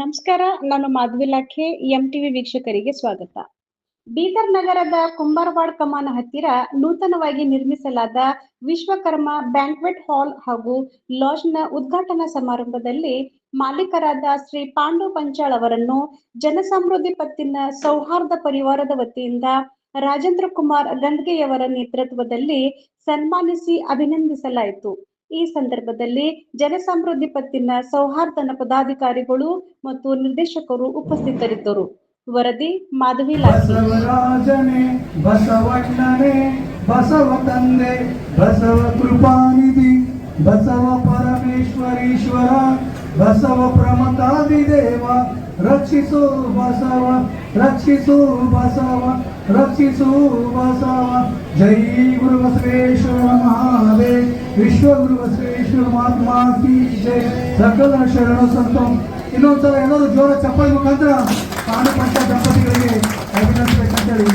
ನಮಸ್ಕಾರ, ನಾನು ಮಾಧವಿ ಲಾಖೆ ಎಂಟಿವಿ ವೀಕ್ಷಕರಿಗೆ ಸ್ವಾಗತ. ಬೀದರ್ ನಗರದ ಕುಂಬಾರವಾಡ್ ಕಮಾನ ಹತ್ತಿರ ನೂತನವಾಗಿ ನಿರ್ಮಿಸಲಾದ ವಿಶ್ವಕರ್ಮ ಬ್ಯಾಂಕ್ವೆಟ್ ಹಾಲ್ ಹಾಗೂ ಲಾಡ್ಜ್ನ ಉದ್ಘಾಟನಾ ಸಮಾರಂಭದಲ್ಲಿ ಮಾಲೀಕರಾದ ಶ್ರೀ ಪಾಂಡು ಪಂಚಾಳ್ ಅವರನ್ನು ಜನಸಮೃದ್ಧಿ ಪತ್ತಿನ ಸೌಹಾರ್ದ ಪರಿವಾರದ ವತಿಯಿಂದ ರಾಜೇಂದ್ರ ಕುಮಾರ್ ಗಂದ್ಗೆಯವರ ನೇತೃತ್ವದಲ್ಲಿ ಸನ್ಮಾನಿಸಿ ಅಭಿನಂದಿಸಲಾಯಿತು. ಈ ಸಂದರ್ಭದಲ್ಲಿ ಜನಸಮೃದ್ಧಿ ಪತ್ತಿನ ಸೌಹಾರ್ದನ ಪದಾಧಿಕಾರಿಗಳು ಮತ್ತು ನಿರ್ದೇಶಕರು ಉಪಸ್ಥಿತರಿದ್ದರು. ವರದಿ ಮಾಧವಿ ಬಸವರಾಜನೇ, ಬಸವಣ್ಣನೇ, ಬಸವ ತಂದೆ, ಬಸವ ಕೃಪಾನಿಧಿ, ಬಸವ ಪರಮೇಶ್ವರೀಶ್ವರ, ಬಸವ ಪ್ರಮತಾದಿ ದೇವ, ರಕ್ಷಿಸು ಬಸವ ರಕ್ಷಿಸು ಬಸವ ರಕ್ಷಿಸು ಬಸವ. ಜೈ ಗುರು ಬಸವೇಶ್ವರ ಮಹಾದೇವ್ ವಿಶ್ವ ಗುರು ಬಸವೇಶ್ವರ ಮಹಾತ್ಮ ಕಿ ಸಕಲ ಶರಣ ಸಂತಂ. ಇನ್ನೊಂದ್ಸಲ ಏನಾದ್ರು ಜೋರ ಚಪ್ಪಲಿ ಮುಖಾಂತರ ಪಾಂಡು ಪಂಚ ದಂಪತಿಗಳಿಗೆ ಅಭಿನಂದಿಸಬೇಕಂತೇಳಿ